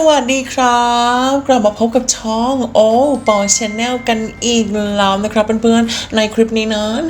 สวัสดีครับกลับมาพบกับช่องโอ้ปอชแนลกันอีกแล้วนะครับเพื่อนๆในคลิปนี้นั้น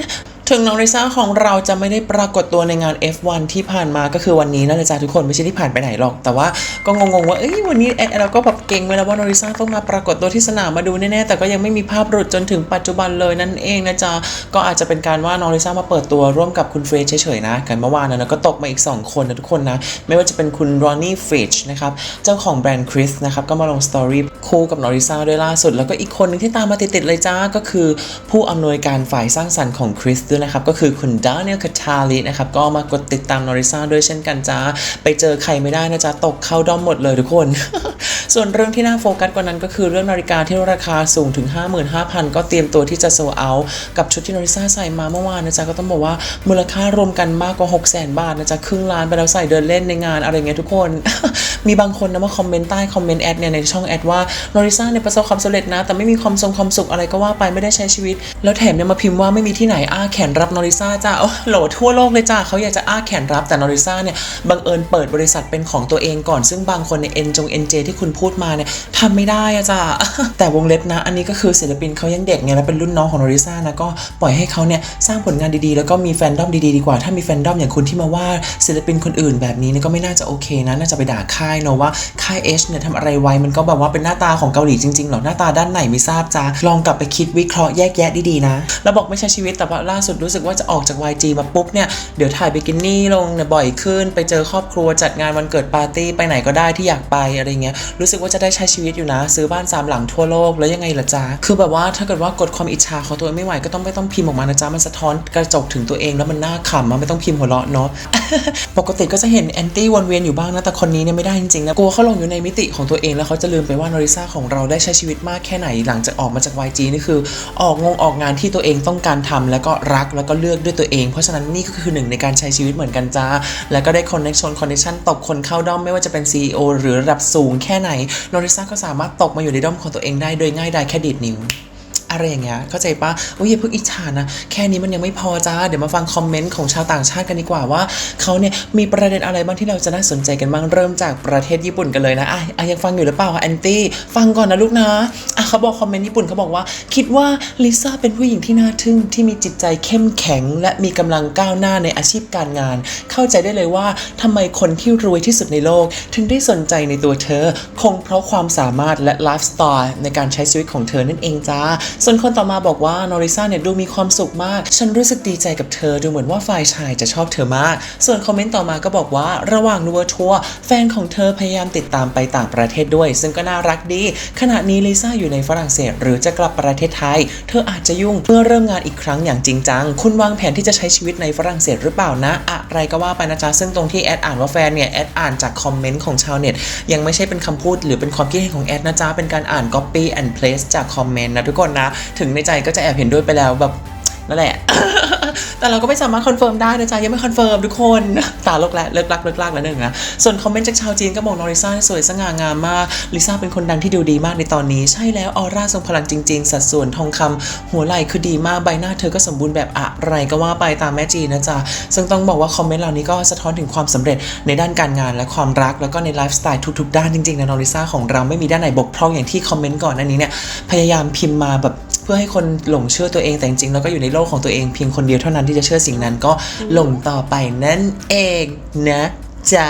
ถึงน้องริซ่าของเราจะไม่ได้ปรากฏตัวในงาน F1 ที่ผ่านมาก็คือวันนี้นั่นแหละจ้าทุกคนไม่ใช่ที่ผ่านไปไหนหรอก แต่ว่าก็งงๆว่าเอ้ยวันนี้แอดเราก็แบบเก่งไว้แล้วว่าน้องริซ่าต้องมาปรากฏตัวที่สนามมาดูแน่ๆแต่ก็ยังไม่มีภาพหลุดจนถึงปัจจุบันเลยนั่นเองนะจ๊ะก็อาจจะเป็นการว่าน้องริซ่ามาเปิดตัวร่วมกับคุณเฟรชเฉยๆนะกันเมื่อวานนะก็ตกมาอีก 2 คนนะทุกคนนะไม่ว่าจะเป็นคุณรอนนี่เฟรชนะครับเจ้าของแบรนด์คริสนะครับก็มาลงสตอรี่คู่กับนอริซ่าด้วยล่าสุด แล้วก็อีกคนนึงที่ตามมาติดๆเลยจ้าก็คือ ผู้อำนวยการฝ่ายสร้างสรรค์ของคริสด้วยนะครับ ก็คือคุณดานิเอลคาทาลินะครับ ก็มากดติดตามนอริซ่าด้วยเช่นกันจ้า ไปเจอใครไม่ได้นะจ๊ะ ตกเข้าด้อมหมดเลยทุกคน ส่วนเรื่องที่น่าโฟกัสกว่านั้นก็คือเรื่องนาฬิกาที่ราคาสูงถึง 55,000 ก็เตรียมตัวที่จะโซเอากับชุดที่นอริซ่าใส่มาเมื่อวานนะจ๊ะ ก็ต้องบอกว่ามูลค่ารวมกันมากกว่า 600,000 บาทนะจ๊ะ ครึ่งล้านไปแล้วใส่เดินเล่นในงานอะไรเงี้ยทุกคนมีบางคนนะมาคอมเมนต์ใต้คอมเมนต์แอดเนี่ยในช่องแอดว่าโนริซ่าเนี่ยประสบความสำเร็จนะ แต่ไม่มีความทรงความสุขอะไรก็ว่าไปไม่ได้ใช้ชีวิต แล้วแถมเนี่ยมาพิมพ์ว่าไม่มีที่ไหนอ้าแขนรับโนริซ่าจ้าโอ้โหลทั่วโลกเลยจ้าเขาอยากจะอ้าแขนรับแต่โนริซ่าเนี่ยบังเอิญเปิดบริษัทเป็นของตัวเองก่อน ซึ่งบางคนในเอ็นจงเอ็นเจที่คุณพูดมาเนี่ยทำไม่ได้อะจ้าแต่วงเล็บนะ อันนี้ก็คือศิลปินเขายังเด็กไงแล้วเป็นรุ่นน้องของโนริซ่านะก็ปล่อยให้เขาเนี่ยสร้างผลงานดีๆ แล้วก็มีแฟนดอมดีๆดีกว่าถ้ามีแฟนดอมอย่างคุณที่มาว่าศิลปินคนอื่นแบบนี้นี่ก็ไม่น่าจะโอเคนะน่าจะไปด่าค่ายเนอะว่าค่ายเอชเนี่ยทำอะไรไว้มันก็แบบว่าเป็นหน้าตาของเกาหลีจริงๆหรอหน้าตาด้านไหนไม่ทราบจ้าลองกลับไปคิดวิเคราะห์แยกแยะดีๆนะแล้วบอกไม่ใช่ชีวิตแต่ว่าล่าสุดรู้สึกว่าจะออกจาก YG มาปุ๊บเนี่ยเดี๋ยวถ่ายบิกินี่ลงเนี่ยบ่อยขึ้น ไปเจอครอบครัวจัดงานวันเกิดปาร์ตี้ไปไหนก็ได้ที่อยากไปอะไรเงี้ยรู้สึกว่าจะได้ใช้ชีวิตอยู่นะ ซื้อบ้านสามหลังทั่วโลกแล้วยังไงล่ะจ๊ะคือแบบว่าถ้าเกิดว่ากดความอิจฉาของตัวเองไม่ไหวก็ต้องไม่ต้องพิมพ์ออกมานะจ๊ะมันสะท้อนกระจกถึงตัวเองแล้วมันน่าขำอะไม่ต้องพิมพ์หัวเราะเนาะ ปกติก็จะเห็นแอนตี้วนเวียนอยู่บ้างนะ แต่คนนี้เนี่ยไม่ได้จริงๆนะ กลัวเขาลงอยู่ในมิติของตัวเองแล้วเขาจะลืมไปว่านอริซาของเราได้ใช้ชีวิตมากแค่ไหนหลังจากออกมาจาก YG นี่คือ ออกงงออกงานที่ตัวเองต้องการทำแล้วก็รักแล้วก็เลือกด้วยตัวเอง เพราะฉะนั้นนี่ก็คือหนึ่งในการใช้ชีวิตเหมือนกันจ้า แล้วก็ได้คอนเนคชั่นคอนเนคชั่นตกคนเข้าด้อมไม่ว่าจะเป็น CEO หรือระดับสูงแค่ไหนนอริซาก็สามารถตกมาอยู่ในด้อมของตัวเองได้โดยง่ายดายแค่ดีดนิ้ว อะไรอย่างเงี้ยเข้าใจปะโอ้ยอย่าเพิ่งอิจฉานะ แค่นี้มันยังไม่พอจ้า เดี๋ยวมาฟังคอมเมนต์ของชาวต่างชาติกันดีกว่าว่าเขาเนี่ยมีประเด็นอะไรบ้างที่เราจะน่าสนใจกันบ้างเริ่มจากประเทศญี่ปุ่นกันเลยนะอะอะยังฟังอยู่หรือเปล่าแอนตี้ฟังก่อนนะลูกนะอะเขาบอกคอมเมนต์ญี่ปุ่นเขาบอกว่า คิดว่าลิซ่าเป็นผู้หญิงที่น่าทึ่งที่มีจิตใจเข้มแข็ง และมีกำลังก้าวหน้าในอาชีพการงาน เข้าใจได้เลยว่าทำไมคนที่รวยที่สุดในโลก ถึงได้สนใจในตัวเธอ คงเพราะความสามารถและไลฟ์สไตล์ในการใช้ชีวิตของเธอนั่นเองจ้าส่วนคนต่อมาบอกว่านอริซ่าเนี่ยดูมีความสุขมาก ฉันรู้สึกดีใจกับเธอดูเหมือนว่าฝ่ายชายจะชอบเธอมาก ส่วนคอมเมนต์ต่อมาก็บอกว่าระหว่างนัวทัวร์แฟนของเธอพยายามติดตามไปต่างประเทศด้วย ซึ่งก็น่ารักดี ขณะนี้ลิซ่าอยู่ในฝรั่งเศส หรือจะกลับประเทศไทย เธออาจจะยุ่งเมื่อเริ่มงานอีกครั้งอย่างจริงจัง คุณวางแผนที่จะใช้ชีวิตในฝรั่งเศสหรือเปล่านะ อะไรก็ว่าไปนะจ๊ะ ซึ่งตรงที่แอดอ่านว่าแฟนเนี่ยแอดอ่านจากคอมเมนต์ของชาวเน็ตยังไม่ใช่เป็นคำพูดหรือเป็นความคิดเห็นของแอดนะจ๊ะเป็นการอ่าน copy and paste จากคอมเมนต์นะทุกคนนะถึงในใจก็จะแอบเห็นด้วยไปแล้วแบบ นั่นแหละ แต่เราก็ไม่สามารถคอนเฟิร์มได้นะจ๊ะยังไม่คอนเฟิร์มทุกคน ตาลกแล้วเลิกลักเลิกลักแล้วหนึ่งนะ ส่วนคอมเมนต์จากชาวจีนก็บอกนอริซ่าสวยสง่างามมาก ลิซ่าเป็นคนดังที่ดูดีมากในตอนนี้ ใช่แล้วออร่าทรงพลังจริง ๆ สัดส่วนทองคำหัวไหล่คือดีมากใบหน้าเธอก็สมบูรณ์แบบอะไรก็ว่าไปตามแม่จีนนะจ๊ะ ซึ่งต้องบอกว่าคอมเมนต์เหล่านี้ก็สะท้อนถึงความสำเร็จในด้านการงานและความรักแล้วก็ในไลฟ์สไตล์ทุกๆด้านจริงๆนะนอริซ่าของเราไม่มีด้านไหนบกพร่องอย่างที่คอมเมนต์ก่อนหน้านี้เนี่ยพยายามพิมพ์มาแบบ พื่อให้คนหลงเชื่อตัวเองแต่จริงๆแล้วก็อยู่ในโลกของตัวเองเพียงคนเดียวเท่านั้นที่จะเชื่อสิ่งนั้นก็หลงต่อไปนั่นเองนะจ๊ะ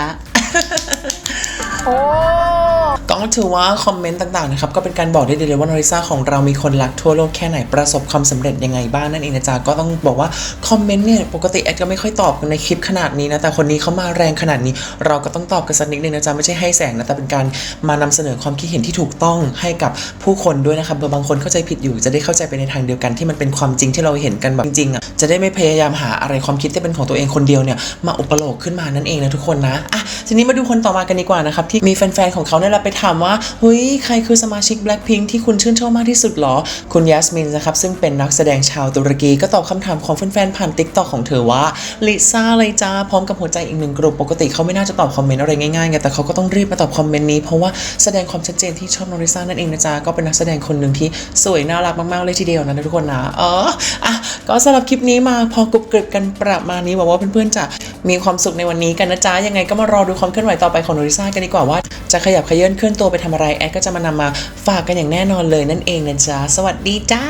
ก็ถือว่าคอมเมนต์ต่างๆนะครับก็เป็นการบอกได้เลยว่านอริซ่าของเรามีคนรักทั่วโลกแค่ไหนประสบความสำเร็จยังไงบ้างนั่นเองนะจ๊ะก็ต้องบอกว่าคอมเมนต์เนี่ยปกติแอดก็ไม่ค่อยตอบในคลิปขนาดนี้นะแต่คนนี้เขามาแรงขนาดนี้ เราก็ต้องตอบกันสักนิดนึงนะจ๊ะไม่ใช่ให้แสงนะแต่เป็นการมานำเสนอความคิดเห็นที่ถูกต้องให้กับผู้คนด้วยนะครับเผื่อบางคนเข้าใจผิดอยู่จะได้เข้าใจไปในทางเดียวกันที่มันเป็นความจริงที่เราเห็นกันแบบจริงๆอะจะได้ไม่พยายามหาอะไรความคิดที่เป็นของตัวเองคนเดียวเนี่ยมาอุปโลกขึ้นมานั่นเองนะทุกคนนะอะทีนี้มาดูคนต่อมากันดีกว่านะครับที่มีแฟนๆของเขาเนี่ยแหละไปถามว่าเฮ้ยใครคือสมาชิก Blackpink ที่คุณชื่นชอบมากที่สุดหรอ คุณยาสมินนะครับ ซึ่งเป็นนักแสดงชาวตุรกีก็ตอบคำถามของแฟนๆผ่าน t ิ k t o k ของเธอว่าลิซ่าเลยจ้าพร้อมกับหัวใจอีกหนึ่งกลุ่มปกติเขาไม่น่าจะตอบคอมเมนต์อะไรง่ายๆไงแต่เขาก็ต้องรีบมาตอบคอมเมนต์นี้เพราะว่าแสดงความชัดเจนที่ชอบน้องลิซ่านั่นเองนะจ๊ะก็เป็นนักแสดงคนหนึ่งที่สวยน่ารักมากๆเลยทีเดียวนะทุกคนนะเอออะก็สำหรับคลิปนี้มาพอกรุบกริบกันประมาณนี้หวังว่าเพื่อนๆจะมีความสุขในวันนี้กันนะจ๊ะยังไงก็มารอดูความเคลื่อนไหวต่อไปของน้องลิซ่ากันดีกว่าว่าจะขยับขยื่นเคลื่อนตัวตัวไปทำอะไรแอดก็จะมานำมาฝากกันอย่างแน่นอนเลยนั่นเองนะจ๊ะสวัสดีจ้า